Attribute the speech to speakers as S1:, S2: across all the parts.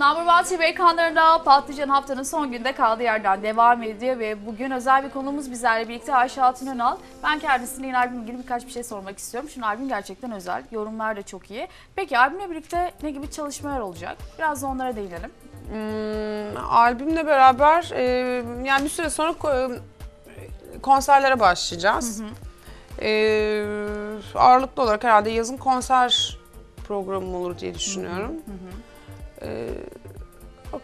S1: One TV ekranlarında Patlıcan haftanın son günde kaldığı yerden devam ediyor ve bugün özel bir konuğumuz bizlerle birlikte Ayşe Hatun Önal. Ben kendisine yine albümle ilgili birkaç bir şey sormak istiyorum. Çünkü albüm gerçekten özel, yorumlar da çok iyi. Peki albümle birlikte ne gibi çalışmalar olacak? Biraz da onlara değinelim.
S2: Hmm, albümle beraber e, yani bir süre sonra e, konserlere başlayacağız. E, ağırlıklı olarak herhalde yazın konser programım olur diye düşünüyorum. E, o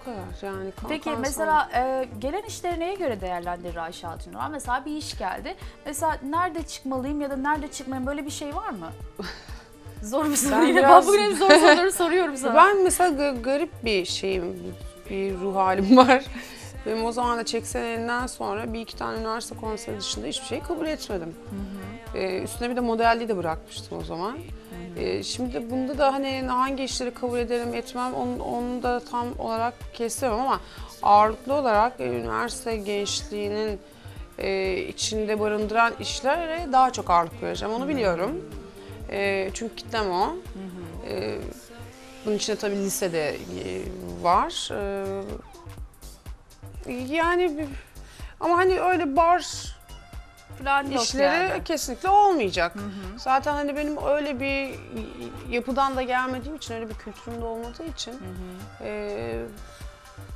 S2: kadar yani.
S1: Peki
S2: konser-
S1: mesela e, gelen işleri neye göre değerlendirir Ayşe Önal? Mesela bir iş geldi. Mesela nerede çıkmalıyım ya da nerede çıkmayayım böyle bir şey var mı? Zor bir soru.
S2: Ben
S1: yine. Ben
S2: biraz-
S1: bugün hep zor soruları soruyorum sana.
S2: Ben mesela ga- garip bir şeyim, bir ruh halim var. Benim o zaman da 80'lerinden sonra bir iki tane üniversite konseri dışında hiçbir şey kabul etmedim. Ee, üstüne bir de modelliği de bırakmıştım o zaman. Ee, şimdi bunda da hani hangi işleri kabul ederim etmem onu, onu da tam olarak kestiremem ama ağırlıklı olarak e, üniversite gençliğinin e, içinde barındıran işlere daha çok ağırlık vereceğim. Onu biliyorum. E, çünkü kitlem o. E, bunun içinde tabii lisede e, var. E, yani ama hani öyle bar
S1: Plan yok
S2: işleri
S1: yani.
S2: kesinlikle olmayacak. Zaten hani benim öyle bir yapıdan da gelmediğim için, öyle bir kültürüm de olmadığı için e,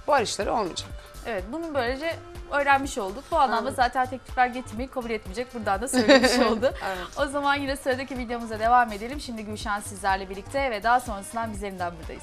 S2: bar işleri olmayacak.
S1: Evet bunu böylece öğrenmiş olduk. Bu anlamda
S2: Evet.
S1: zaten teklifler getirmeyi kabul etmeyecek. Buradan da söylemiş oldu.
S2: Evet.
S1: O zaman yine sıradaki videomuza devam edelim. Şimdi Gülşen sizlerle birlikte ve daha sonrasından biz yeniden buradayız.